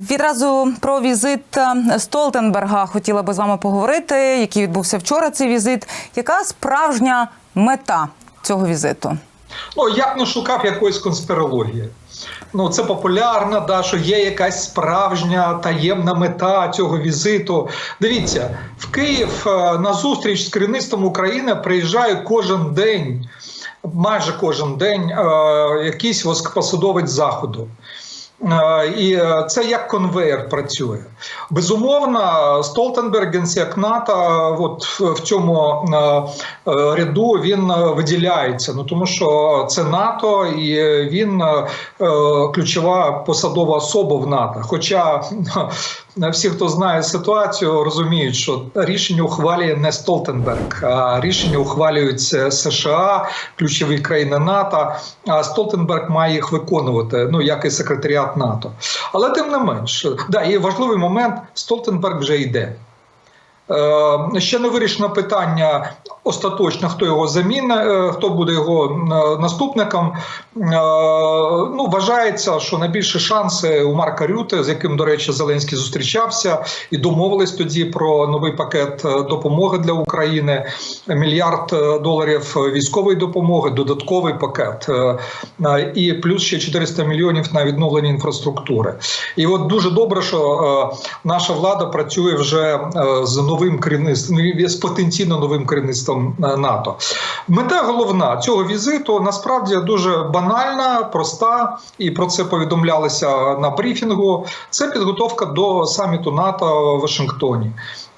Відразу про візит е, Столтенберга хотіла би з вами поговорити, який відбувся вчора. Цей візит. Яка справжня мета цього візиту? Ну, я б не шукав якоїсь конспірології. Ну, це популярно, да, що є якась справжня таємна мета цього візиту. Дивіться, в Київ е, на зустріч з керівництвом України приїжджає кожен день, майже кожен день, е, якийсь воскопосадовець заходу. І е, це як конвейер працює. Безумовно, Столтенберг, генсек НАТО, от в- цьому е, е, ряду він виділяється. Ну тому що це НАТО, і він ключова посадова особа в НАТО. Хоча всі, хто знає ситуацію, розуміють, що рішення ухвалює не Столтенберг, а рішення ухвалюють США, ключові країни НАТО. А Столтенберг має їх виконувати, ну як і секретаріат НАТО. Але тим не менш, да, і важливий момент: Столтенберг вже йде. Е, Ще не вирішено питання остаточно, хто його заміна, е, хто буде його е, наступником. Е, Ну, вважається, що найбільші шанси у Марка Рюте, з яким, до речі, Зеленський зустрічався, і домовились тоді про новий пакет допомоги для України, мільярд доларів військової допомоги, додатковий пакет, і плюс ще 400 мільйонів на відновлення інфраструктури. І от дуже добре, що наша влада працює вже з новим керівництвом, з потенційно новим керівництвом е, НАТО. Мета головна цього візиту насправді дуже банальна, проста, і про це повідомлялися на брифінгу. Це підготовка до саміту НАТО в Вашингтоні.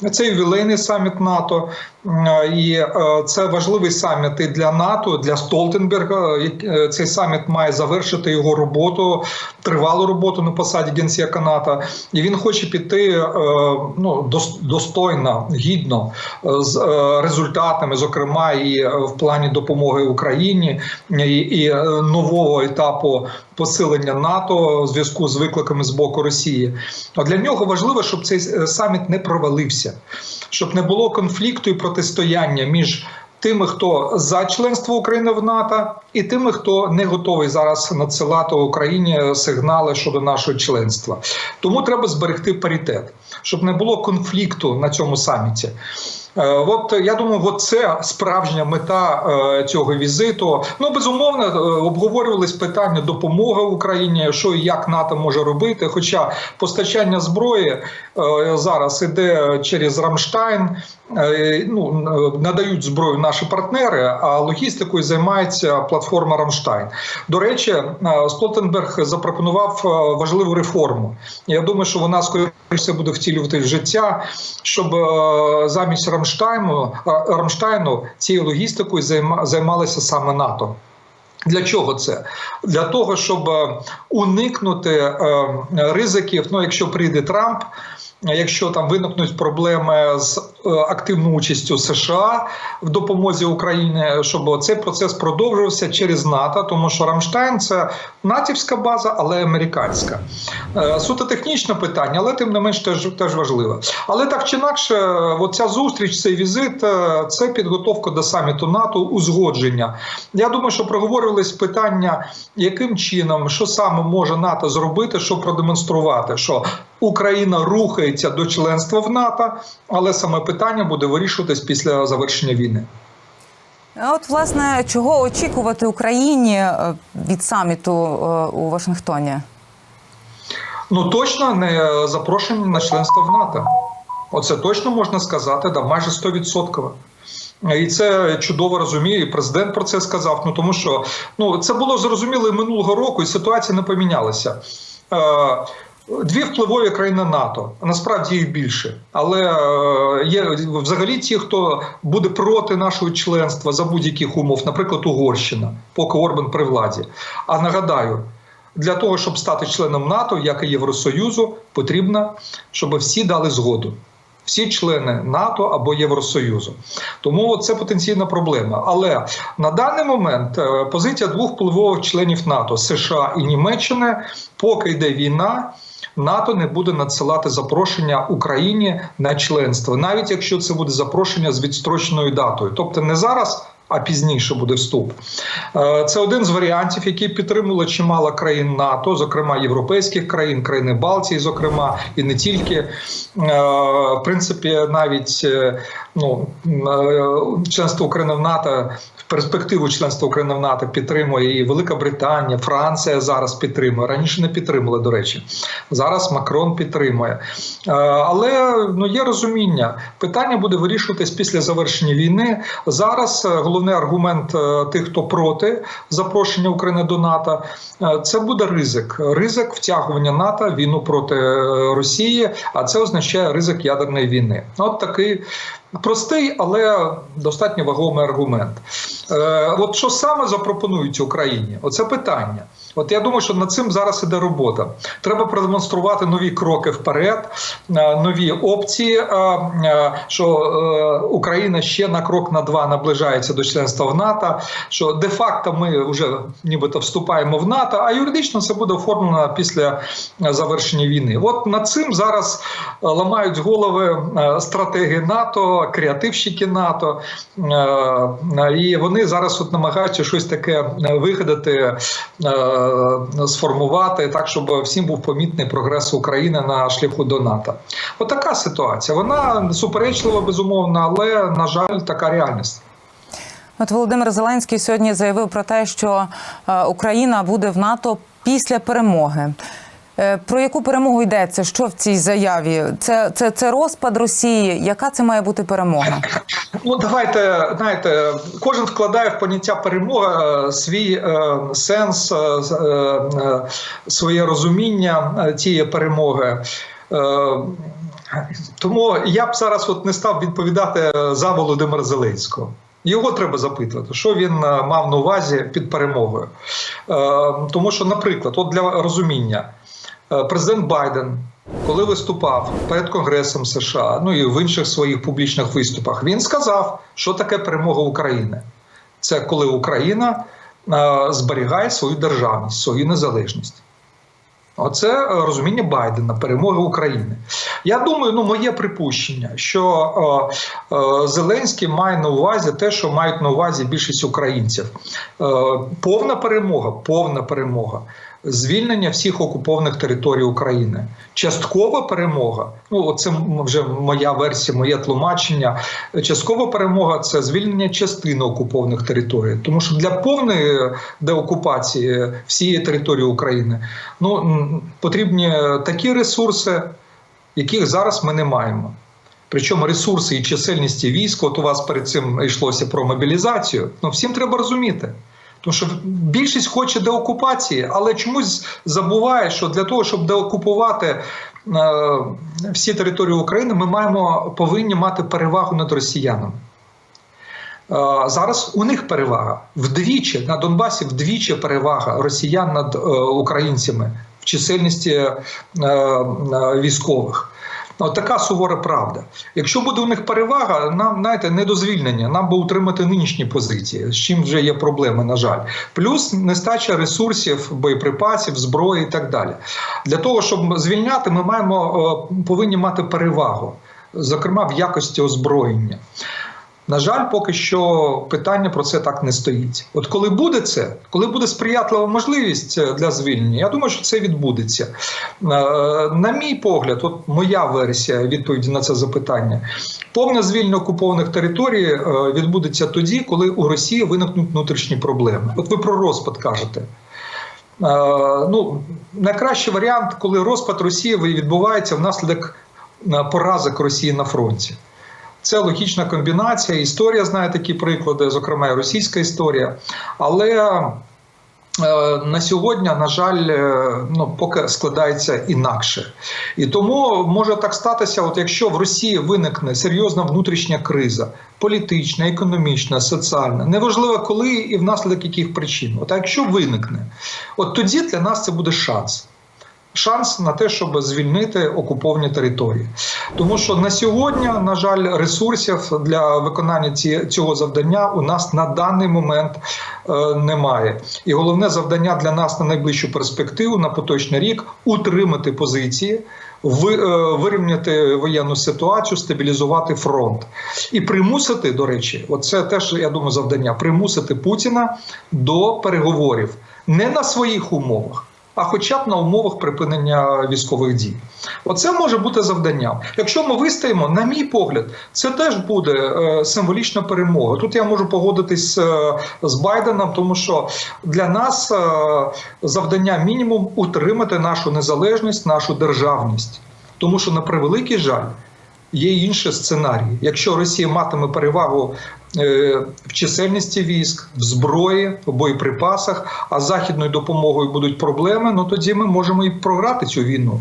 Це ювілейний саміт НАТО, е, і е, це важливий саміт і для НАТО, для Столтенберга. Е, Цей саміт має завершити його роботу, тривалу роботу на посаді генсека НАТО. І він хоче піти ну, достойно, гідно з результатами, зокрема і в плані допомоги Україні і, і нового етапу посилення НАТО у зв'язку з викликами з боку Росії. А для нього важливо, щоб цей е, саміт не провалився, щоб не було конфлікту і протистояння між. Тими, хто за членство України в НАТО, і тими, хто не готовий зараз надсилати Україні сигнали щодо нашого членства, тому треба зберегти паритет, щоб не було конфлікту на цьому саміті. Е, От я думаю, от це справжня мета е, цього візиту. Ну безумовно, е, обговорювались питання допомоги Україні, що і як НАТО може робити. Хоча постачання зброї е, зараз іде через Рамштайн. Е, Ну надають зброю наші партнери, а логістикою займається платформа Рамштайн. До речі, е, Столтенберг запропонував е, важливу реформу. Я думаю, що вона скоріше буде втілювати в життя, щоб е, замість Рамштайну е, Рамштайну цією логістикою займа- займалося саме НАТО. Для чого це? Для того, щоб е, уникнути е, ризиків. Ну, якщо прийде Трамп, якщо там виникнуть проблеми з е, активною участю США в допомозі Україні, щоб цей процес продовжувався через НАТО, тому що Рамштайн це натівська база, але американська. Е, Суто технічне питання, але тим не менш теж, теж важливе. Але так чи інакше, оця зустріч, цей візит е, це підготовка до саміту НАТО, узгодження. Я думаю, що проговорювались питання, яким чином, що саме може НАТО зробити, щоб продемонструвати, що Україна рухається до членства в НАТО, але саме питання буде вирішуватись після завершення війни. От власне чого очікувати Україні е, від саміту е, у Вашингтоні? Ну точно не запрошення на членство в НАТО. Оце точно можна сказати, да, майже 100%. І це чудово розуміє, і президент про це сказав. Ну тому що ну це було зрозуміло і минулого року, і ситуація не помінялася. Дві впливові країни НАТО, насправді їх більше, але е, є взагалі ті, хто буде проти нашого членства за будь-яких умов, наприклад, Угорщина, поки Орбан при владі. А нагадаю, для того, щоб стати членом НАТО, як і Євросоюзу, потрібно, щоб всі дали згоду. Всі члени НАТО або Євросоюзу. Тому це потенційна проблема. Але на даний момент е, позиція двох впливових членів НАТО США і Німеччини, поки йде війна. НАТО не буде надсилати запрошення Україні на членство, навіть якщо це буде запрошення з відстроченою датою, тобто не зараз, а пізніше буде вступ. Е, Це один з варіантів, який підтримувало чимало країн НАТО, зокрема європейських країн, країни Балтії, зокрема, і не тільки. Е, В принципі, навіть е, ну, е, членство України в НАТО. Перспективу членства України в НАТО підтримує і Велика Британія, Франція зараз підтримує. Раніше не підтримували, до речі. Зараз Макрон підтримує. Е, Але ну є розуміння. Питання буде вирішуватись після завершення війни. Зараз е, головний аргумент тих, хто проти запрошення України до НАТО, це буде ризик. Ризик втягування НАТО війну проти Росії, а це означає ризик ядерної війни. От такий. Простий, але достатньо вагомий аргумент. Е, от що саме запропонують Україні? Оце питання. От я думаю, що над цим зараз іде робота. Треба продемонструвати нові кроки вперед, е, нові опції. е, е, Що Україна ще на крок на два наближається до членства в НАТО. Що де-факто ми вже нібито вступаємо в НАТО, а юридично це буде оформлено після завершення війни. От над цим зараз ламають голови стратеги НАТО, креативщики НАТО, і вони зараз от намагаються щось таке вигадати, сформувати так, щоб всім був помітний прогрес України на шляху до НАТО. Отака ситуація. Вона суперечлива, безумовно, але на жаль, така реальність. От Володимир Зеленський сьогодні заявив про те, що е, Україна буде в НАТО після перемоги. Е, Про яку перемогу йдеться? Що в цій заяві? Це, це, це розпад Росії. Яка це має бути перемога? Ну, давайте знаєте, кожен вкладає в поняття перемога е, свій е, сенс, е, е, своє розуміння тієї перемоги. Е, тому я б зараз от не став відповідати за Володимира Зеленського. Його треба запитувати, що він мав на увазі під перемогою. Е, Тому що, наприклад, от для розуміння, президент Байден, коли виступав перед Конгресом США, ну і в інших своїх публічних виступах, він сказав, що таке перемога України. Це коли Україна е, зберігає свою державність, свою незалежність. Оце е, розуміння Байдена, перемоги України. Я думаю, ну моє припущення, що е, е, Зеленський має на увазі те, що мають на увазі більшість українців. Е, повна перемога, повна перемога. Звільнення всіх окупованих територій України, часткова перемога. Ну, це вже моя версія, моє тлумачення. Часткова перемога це звільнення частини окупованих територій, тому що для повної деокупації всієї території України ну потрібні такі ресурси, яких зараз ми не маємо. Причому ресурси і чисельності військ, от у вас перед цим йшлося про мобілізацію. Ну всім треба розуміти. Тому що більшість хоче деокупації, але чомусь забуває, що для того, щоб деокупувати е, всі території України, ми маємо повинні мати перевагу над росіянами. Е, Зараз у них перевага вдвічі на Донбасі вдвічі перевага росіян над е, українцями в чисельності військових. От така сувора правда. Якщо буде у них перевага, нам знаєте, не до звільнення, нам би утримати нинішні позиції, з чим вже є проблеми, на жаль. Плюс нестача ресурсів, боєприпасів, зброї і так далі. Для того, щоб звільняти, ми маємо е, повинні мати перевагу, зокрема в якості озброєння. На жаль, поки що питання про це так не стоїть. От коли буде це, коли буде сприятлива можливість е, для звільнення, я думаю, що це відбудеться. Е, На мій погляд, от моя версія відповіді на це запитання: повне звільнення окупованих територій е, відбудеться тоді, коли у Росії виникнуть внутрішні проблеми. От ви про розпад кажете. Ну, найкращий варіант, коли розпад Росії відбувається внаслідок поразок Росії на фронті. Це логічна комбінація. Історія знає такі приклади, зокрема і російська історія. Але е, на сьогодні, на жаль, е, ну поки складається інакше. І тому може так статися, от якщо в Росії виникне серйозна внутрішня криза, політична, економічна, соціальна, неважливо коли і внаслідок яких причин. От якщо виникне, от тоді для нас це буде шанс. Шанс на те, щоб звільнити окуповані території, тому що на сьогодні, на жаль, ресурсів для виконання ці, цього завдання у нас на даний момент е, немає. І головне завдання для нас на найближчу перспективу, на поточний рік утримати позиції. Е, вирівняти воєнну ситуацію, стабілізувати фронт і примусити, до речі, оце теж я думаю, завдання примусити Путіна до переговорів не на своїх умовах, а хоча б на умовах припинення військових дій. Оце може бути завданням. Якщо ми вистоїмо, на мій погляд, це теж буде е, символічна перемога. Тут я можу погодитись е, з Байденом, тому що для нас е, завдання мінімум утримати нашу незалежність, нашу державність. Тому що на превеликий жаль. Є інші сценарії. Якщо Росія матиме перевагу в чисельності військ, в зброї, в боєприпасах, а з західною допомогою будуть проблеми, ну тоді ми можемо і програти цю війну.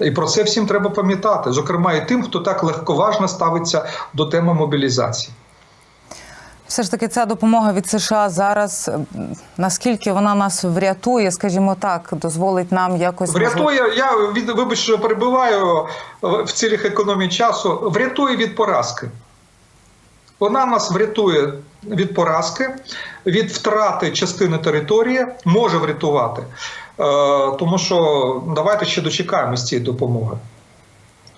І про це всім треба пам'ятати, зокрема і тим, хто так легковажно ставиться до теми мобілізації. Все ж таки, ця допомога від США зараз наскільки вона нас врятує, скажімо так, дозволить нам якось Врятує, я від вибач, що перебиваю е, в цілях економії часу. Врятує від поразки. Вона нас врятує від поразки, від втрати частини території, може врятувати. Е, тому що давайте ще дочекаємось цієї допомоги.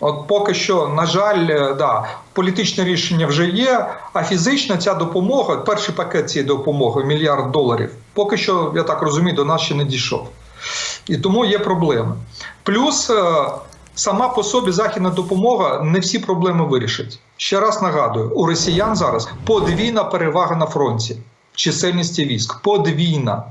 От поки що, на жаль, е, да, політичне рішення вже є, а фізична ця допомога, перший пакет цієї допомоги, мільярд доларів, поки що, я так розумію, до нас ще не дійшов. І тому є проблеми. Плюс е, сама по собі західна допомога не всі проблеми вирішить. Ще раз нагадую: у росіян зараз подвійна перевага на фронті в чисельності військ. Подвійна.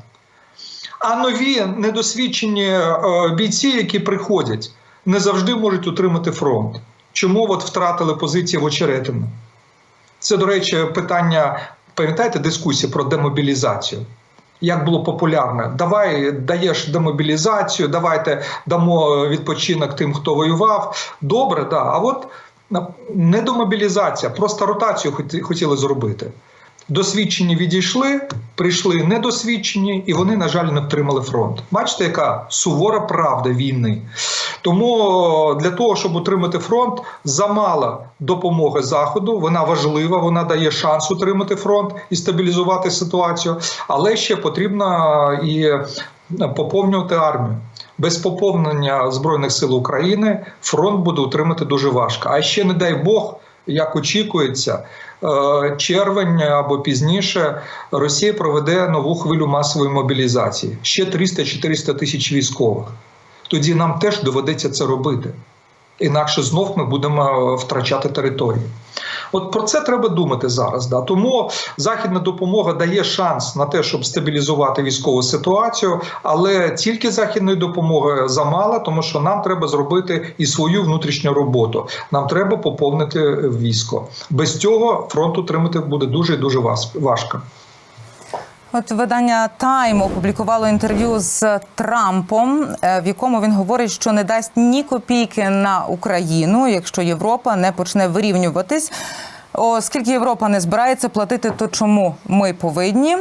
А нові недосвідчені е, бійці, які приходять, не завжди можуть утримати фронт. Чому от втратили позиції в Очеретино? Це, до речі, питання, пам'ятаєте, дискусії про демобілізацію. Як було популярно, давай даєш демобілізацію, давайте дамо відпочинок тим, хто воював. Добре, да. А от не демобілізація, просто ротацію хоті- хотіли зробити. Досвідчені відійшли, прийшли недосвідчені, і вони, на жаль, не втримали фронт. Бачите, яка сувора правда війни. Тому для того, щоб утримати фронт, замало допомоги заходу. Вона важлива, вона дає шанс утримати фронт і стабілізувати ситуацію. Але ще потрібно і поповнювати армію. Без поповнення збройних сил України фронт буде утримати дуже важко. А ще не дай Бог, як очікується, е, червень або пізніше Росія проведе нову хвилю масової мобілізації. Ще 300-400 тисяч військових. Тоді нам теж доведеться це робити. Інакше знов ми будемо втрачати території. От про це треба думати зараз. Да. Тому західна допомога дає шанс на те, щоб стабілізувати військову ситуацію, але тільки західної допомоги замало, тому що нам треба зробити і свою внутрішню роботу. Нам треба поповнити військо. Без цього фронт утримати буде дуже дуже важ- важко. От видання Тайм опублікувало інтерв'ю з Трампом, е, в якому він говорить, що не дасть ні копійки на Україну, якщо Європа не почне вирівнюватись. Оскільки Європа не збирається платити, то чому ми повинні?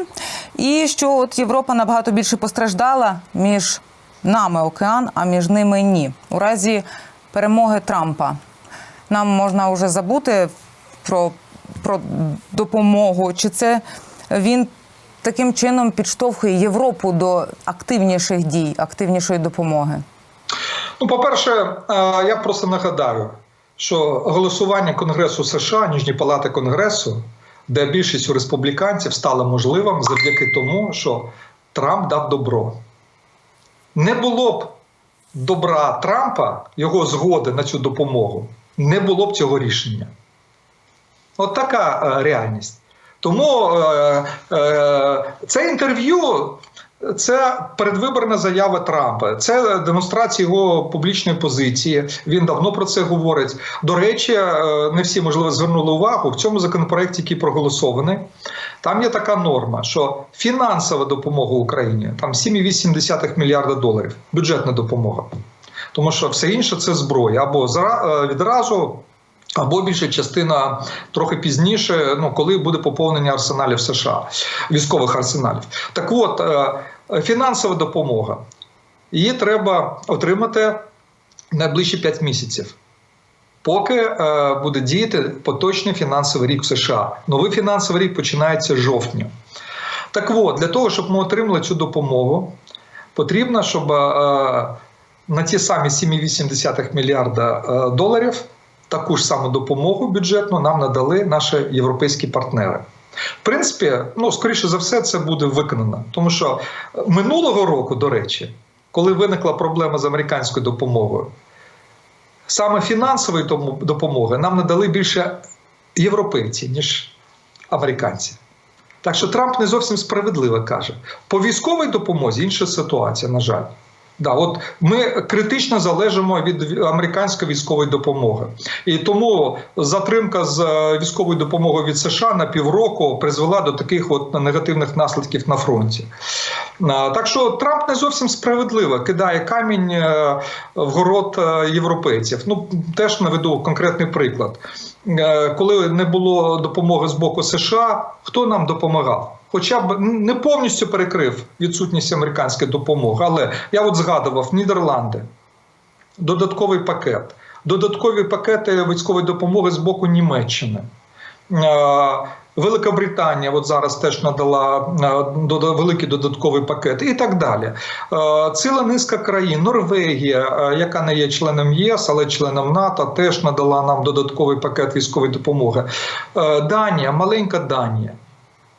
І що от Європа набагато більше постраждала між нами океан, а між ними ні. У разі перемоги Трампа нам можна вже забути про, про допомогу, чи це він таким чином підштовхує Європу до активніших дій, активнішої допомоги? Ну, по-перше, е, я просто нагадаю, що голосування Конгресу США, Ніжні палати Конгресу, де більшість республіканців стало можливим завдяки тому, що Трамп дав добро. Не було б добра Трампа, його згоди на цю допомогу, не було б цього рішення. От така е, реальність. Тому е, е, це інтерв'ю це передвиборна заява Трампа, це демонстрація його публічної позиції. Він давно про це говорить. До речі, е, не всі можливо звернули увагу в цьому законопроекті, який проголосований. Там є така норма, що фінансова допомога Україні там 7,8 мільярда доларів, бюджетна допомога. Тому що все інше це зброя або відразу. Або більша частина трохи пізніше, ну коли буде поповнення арсеналів США, військових арсеналів. Так от е, фінансова допомога. Її треба отримати найближчі 5 місяців, поки е, буде діяти поточний фінансовий рік в США. Новий фінансовий рік починається з жовтня. Так от, для того, щоб ми отримали цю допомогу, потрібно, щоб е, на ті самі 7,8 мільярда доларів таку ж саму допомогу бюджетну нам надали наші європейські партнери. В принципі, ну скоріше за все, це буде виконано, тому що минулого року, до речі, коли виникла проблема з американською допомогою, саме фінансової допомоги нам надали більше європейці, ніж американці. Так що Трамп не зовсім справедливо каже. По військовій допомозі інша ситуація, на жаль. Да, от ми критично залежимо від американської військової допомоги, і тому затримка з е, військовою допомогою від США на півроку призвела до таких от негативних наслідків на фронті. А, Так що Трамп не зовсім справедливо кидає камінь е, в город е, європейців. Ну теж наведу конкретний приклад. Е, Коли не було допомоги з боку США, хто нам допомагав? Хоча б не повністю перекрив відсутність американської допомоги, але я от згадував Нідерланди, додатковий пакет, додаткові пакети військової допомоги з боку Німеччини. Е, Велика Британія от зараз теж надала е, великий додатковий пакет і так далі. Е, Ціла низка країн, Норвегія, е, яка не є членом ЄС, але членом НАТО, теж надала нам додатковий пакет військової допомоги. Данія, маленька Данія.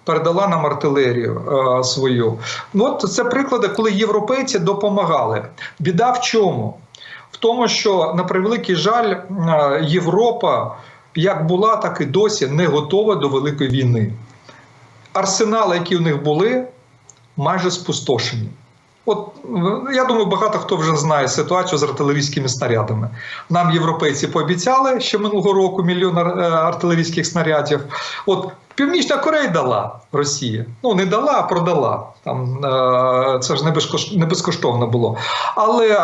Передала нам артилерію е, свою. От це приклади, коли європейці допомагали. Біда в чому? В тому, що на превеликий жаль, Європа як була, так і досі не готова до великої війни. Арсенали, які в них були, майже спустошені. От е, я думаю, багато хто вже знає ситуацію з артилерійськими снарядами. Нам європейці пообіцяли ще минулого року мільйон е, артилерійських снарядів. От Північна Корея дала Росії. Ну не дала, а продала. Там е, це ж не безкоштовно було. Але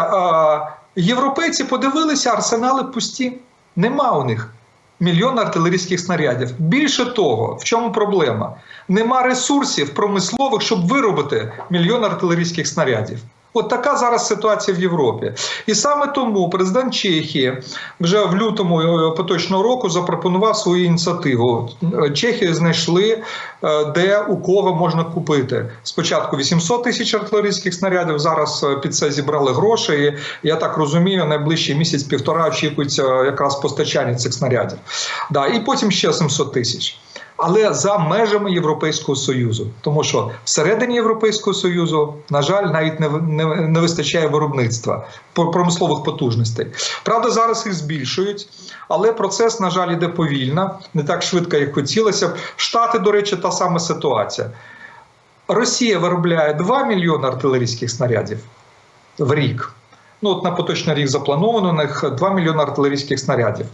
європейці подивилися, арсенали пусті. Нема у них мільйон артилерійських снарядів. Більше того, в чому проблема? Нема ресурсів промислових, щоб виробити мільйон артилерійських снарядів. От така зараз ситуація в Європі. І саме тому президент Чехії вже в лютому е, поточного року запропонував свою ініціативу. Е, Чехи знайшли, е, де у кого можна купити. Спочатку 800 тисяч артилерійських снарядів. Зараз під це зібрали гроші. І я так розумію, найближчий місяць-півтора очікується якраз постачання цих снарядів. Да, і потім ще 700 тисяч. Але за межами Європейського союзу, тому що всередині Європейського союзу, на жаль, навіть не, не, не вистачає виробництва промислових потужностей. Правда, зараз їх збільшують, але процес, на жаль, іде повільно, не так швидко, як хотілося б. Штати, до речі, та сама ситуація. Росія виробляє 2 мільйони артилерійських снарядів в рік. Ну, от на поточний рік заплановано у них 2 мільйони артилерійських снарядів.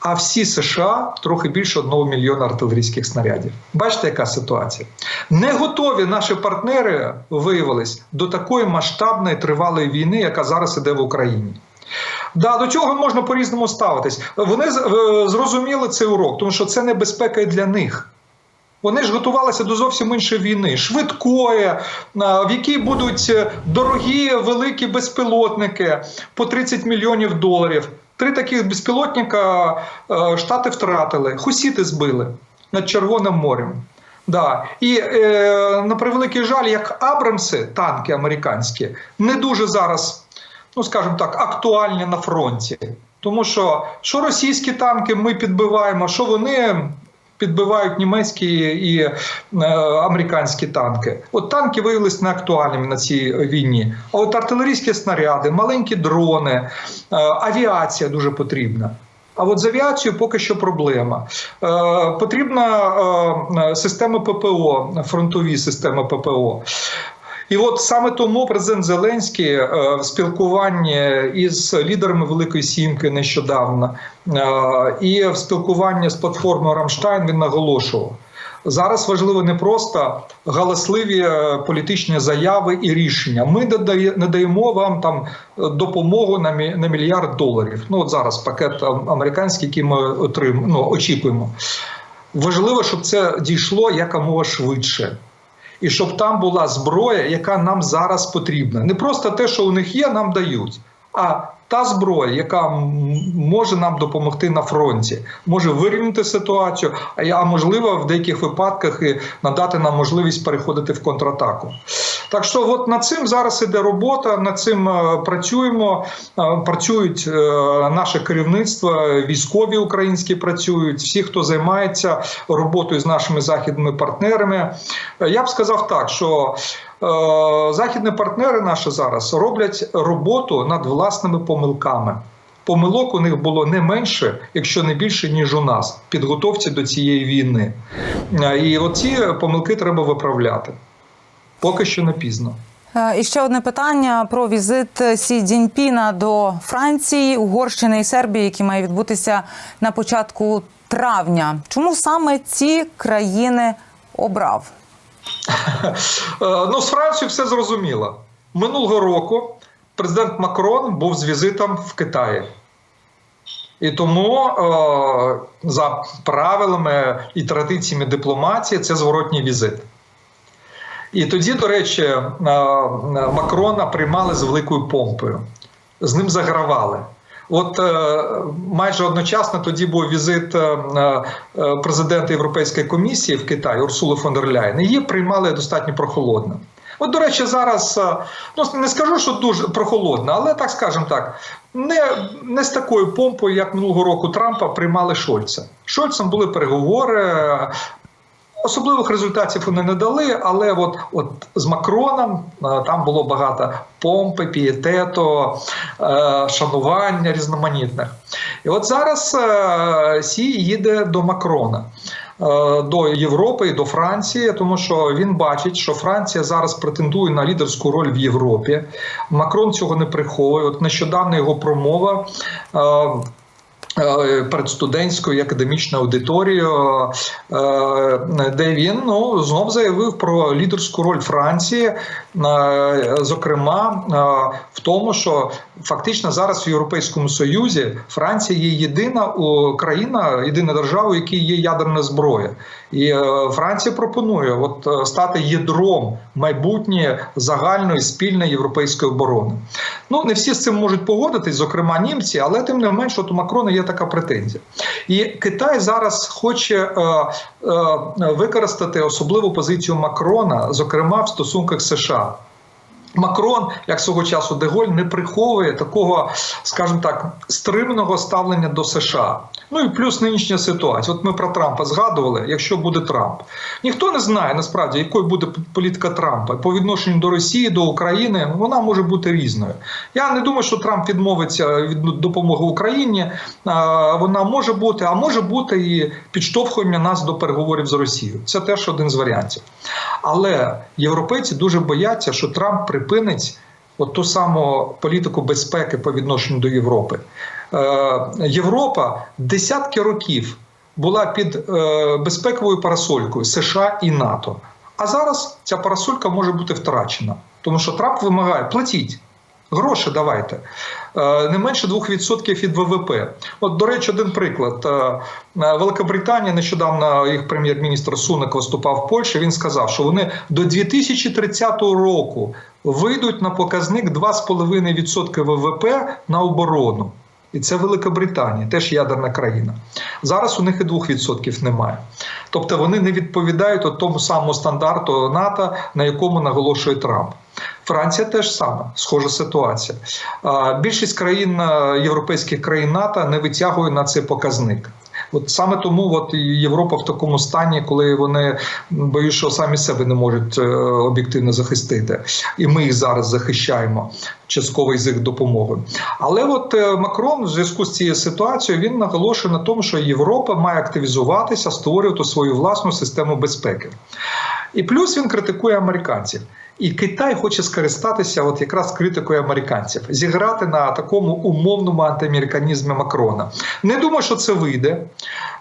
А всі США трохи більше 1 мільйона артилерійських снарядів. Бачите, яка ситуація? Не готові наші партнери виявились до такої масштабної тривалої війни, яка зараз іде в Україні. Да, до цього можна по-різному ставитись. Вони е, зрозуміли цей урок, тому що це небезпека і для них. Вони ж готувалися до зовсім іншої війни, швидкої, е, в якій будуть е, дорогі великі безпілотники по 30 мільйонів доларів. Три таких безпілотника е, штати втратили, хусіти збили над Червоним морем. Да. І е, на превеликий жаль, як Абрамси, танки американські, не дуже зараз, ну скажімо так, актуальні на фронті. Тому що що російські танки ми підбиваємо, що вони підбивають німецькі і е, американські танки. От танки виявилися неактуальними на цій війні. А от артилерійські снаряди, маленькі дрони, е, авіація дуже потрібна. А от з авіацією поки що проблема. Е, потрібна е, система ППО, фронтові системи ППО. І от саме тому президент Зеленський е, в спілкуванні із лідерами Великої Сімки нещодавно е, і в спілкуванні з платформою Рамштайн він наголошував. Зараз важливо не просто галасливі е, політичні заяви і рішення. Ми додає- надаємо вам там допомогу на мільярд доларів. Ну от зараз пакет американський, який ми отрим, ну, очікуємо. Важливо, щоб це дійшло якомога швидше. І щоб там була зброя, яка нам зараз потрібна. Не просто те, що у них є, нам дають, а та зброя, яка може нам допомогти на фронті, може вирівняти ситуацію, а можливо в деяких випадках і надати нам можливість переходити в контратаку. Так що, от над цим зараз іде робота, над цим е, працюємо. Е, Працюють е, наше керівництво, військові українські працюють, всі, хто займається роботою з нашими західними партнерами. Я б сказав так, що західні партнери наші зараз роблять роботу над власними помилками. Помилок у них було не менше, якщо не більше, ніж у нас підготовці до цієї війни. І оці помилки треба виправляти. Поки що не пізно. Е, І ще одне питання про візит Сі Цзіньпіна до Франції, Угорщини і Сербії, який має відбутися на початку травня. Чому саме ці країни обрав? Е, Ну, з Францією все зрозуміло. Минулого року президент Макрон був з візитом в Китаї. І тому е, за правилами і традиціями дипломатії це зворотній візит. І тоді, до речі, е, Макрона приймали з великою помпою, з ним загравали. От е, майже одночасно тоді був візит е, е, президента Європейської комісії в Китаї Урсули фон дер Ляєн. Її приймали достатньо прохолодно. От, до речі, зараз е, ну не скажу, що дуже прохолодно, але так скажемо так, не, не з такою помпою, як минулого року Трампа приймали Шольца. Шольцем були переговори. Особливих результатів вони не дали, але от, от з Макроном е, там було багато помпи, пієтету, е, шанування різноманітних. І от зараз е, Сі їде до Макрона. До Європи і до Франції, тому що він бачить, що Франція зараз претендує на лідерську роль в Європі. Макрон цього не приховує. От нещодавно його промова перед студентською академічною аудиторією, е, де він ну, знов заявив про лідерську роль Франції, е, зокрема е, в тому, що фактично зараз в Європейському Союзі Франція є єдина країна, єдина держава, у якій є ядерна зброя. І е, Франція пропонує от е, стати ядром майбутньої загальної спільної європейської оборони. Ну не всі з цим можуть погодитись, зокрема німці, але тим не менш, от у Макрона є така претензія. І Китай зараз хоче е, е, використати особливу позицію Макрона, зокрема в стосунках США. Макрон, як свого часу Деголь, не приховує такого, скажімо так, стриманого ставлення до США. Ну і плюс нинішня ситуація. От ми про Трампа згадували, якщо буде Трамп. Ніхто не знає насправді, якою буде політика Трампа по відношенню до Росії, до України. Вона може бути різною. Я не думаю, що Трамп відмовиться від допомоги Україні. Вона може бути, а може бути і підштовхування нас до переговорів з Росією. Це теж один з варіантів. Але європейці дуже бояться, що Трамп припинить от ту саму політику безпеки по відношенню до Європи. Е, Європа десятки років була під е, безпековою парасолькою США і НАТО. А зараз ця парасолька може бути втрачена, тому що Трамп вимагає платіть. Гроші давайте Е, не менше 2% від ВВП. От, до речі, один приклад. Е, е, Великобританія нещодавно їх прем'єр-міністр Сунак виступав в Польщі. Він сказав, що вони до 2030 року вийдуть на показник 2,5% ВВП на оборону. І це Великобританія, теж ядерна країна. Зараз у них і 2% немає. Тобто вони не відповідають тому самому стандарту НАТО, на якому наголошує Трамп. Франція теж саме, схожа ситуація. Більшість країн е, європейських країн НАТО не витягує на цей показник. От саме тому от Європа в такому стані, коли вони боюсь, що самі себе не можуть е, об'єктивно захистити, і ми їх зараз захищаємо частково із їх допомогою. Але от е, Макрон в зв'язку з цією ситуацією він наголошує на тому, що Європа має активізуватися, створювати свою власну систему безпеки. І плюс він критикує американців. І Китай хоче скористатися от якраз критикою американців, зіграти на такому умовному антиамериканізмі Макрона. Не думаю, що це вийде.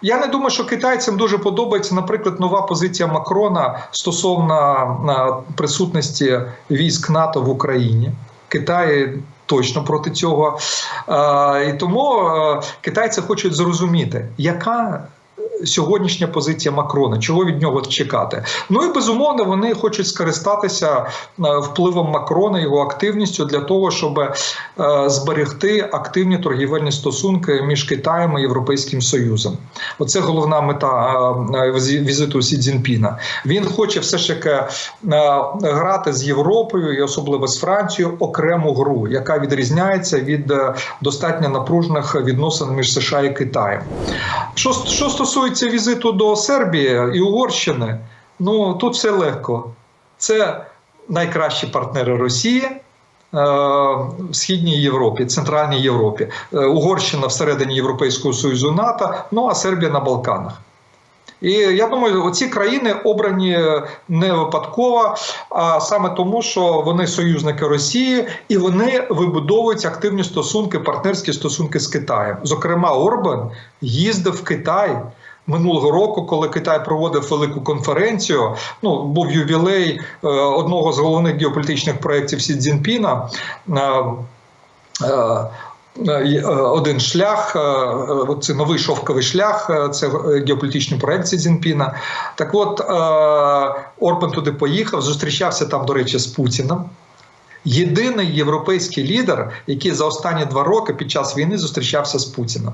Я не думаю, що китайцям дуже подобається, наприклад, нова позиція Макрона стосовно присутності військ НАТО в Україні. Китай точно проти цього. І тому китайці хочуть зрозуміти, яка сьогоднішня позиція Макрона, чого від нього чекати. Ну і безумовно вони хочуть скористатися е, впливом Макрона, його активністю для того, щоб е, зберегти активні торгівельні стосунки між Китаєм і Європейським Союзом. Оце головна мета е, візиту Сі Цзіньпіна. Він хоче все ж таки грати з Європою і особливо з Францією окрему гру, яка відрізняється від достатньо напружених відносин між США і Китаєм. Що, що стосується візиту до Сербії і Угорщини, ну тут все легко. Це найкращі партнери Росії. е, В східній Європі, Центральній Європі, Е, Угорщина всередині Європейського Союзу НАТО, ну а Сербія на Балканах. І я думаю, оці країни обрані не випадково, а саме тому, що вони союзники Росії і вони вибудовують активні стосунки, партнерські стосунки з Китаєм. Зокрема, Орбан їздив в Китай. Минулого року, коли Китай проводив велику конференцію, ну був ювілей е, одного з головних геополітичних проєктів Сі Цзіньпіна. Е, е, один шлях, це новий шовковий шлях, це геополітичний проект Сі Цзіньпіна. Так от Орбан туди поїхав, зустрічався там, до речі, з Путіним. Єдиний європейський лідер, який за останні два роки під час війни зустрічався з Путіним.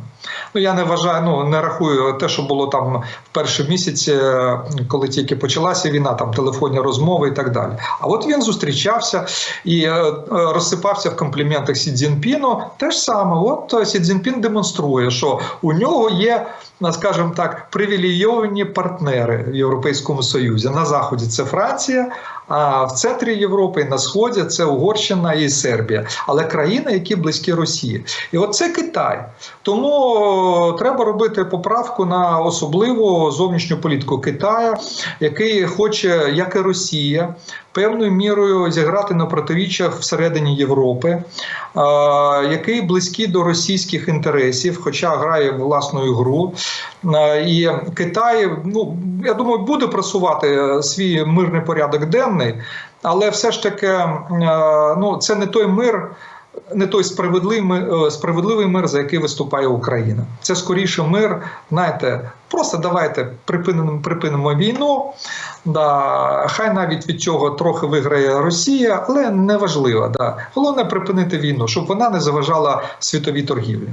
Ну я не вважаю, ну не рахую те, що було там в перші місяці, е, коли тільки почалася війна, там телефонні розмови і так далі. А от він зустрічався і е, розсипався в компліментах Сі Цзіньпіну. Те ж саме, от е, Сі Цзіньпін демонструє, що у нього є, скажімо так, привілейовані партнери в Європейському Союзі. На заході це Франція. А в центрі Європи на сході це Угорщина і Сербія, але країни, які близькі Росії, і от це Китай. Тому е, треба робити поправку на особливу зовнішню політику Китаю, який хоче, як і Росія, певною мірою зіграти на протиріччях всередині Європи, е, який близький до російських інтересів, хоча грає власну гру. Е, І Китай, ну я думаю, буде просувати е, свій мирний порядок денний, але все ж таки, ну це не той мир. Не той справедливий, е, справедливий мир, за який виступає Україна. Це скоріше мир. Знаєте, просто давайте припинимо, припинимо війну. Да, хай навіть від цього трохи виграє Росія, але не важливо. Да. Головне припинити війну, щоб вона не заважала світовій торгівлі.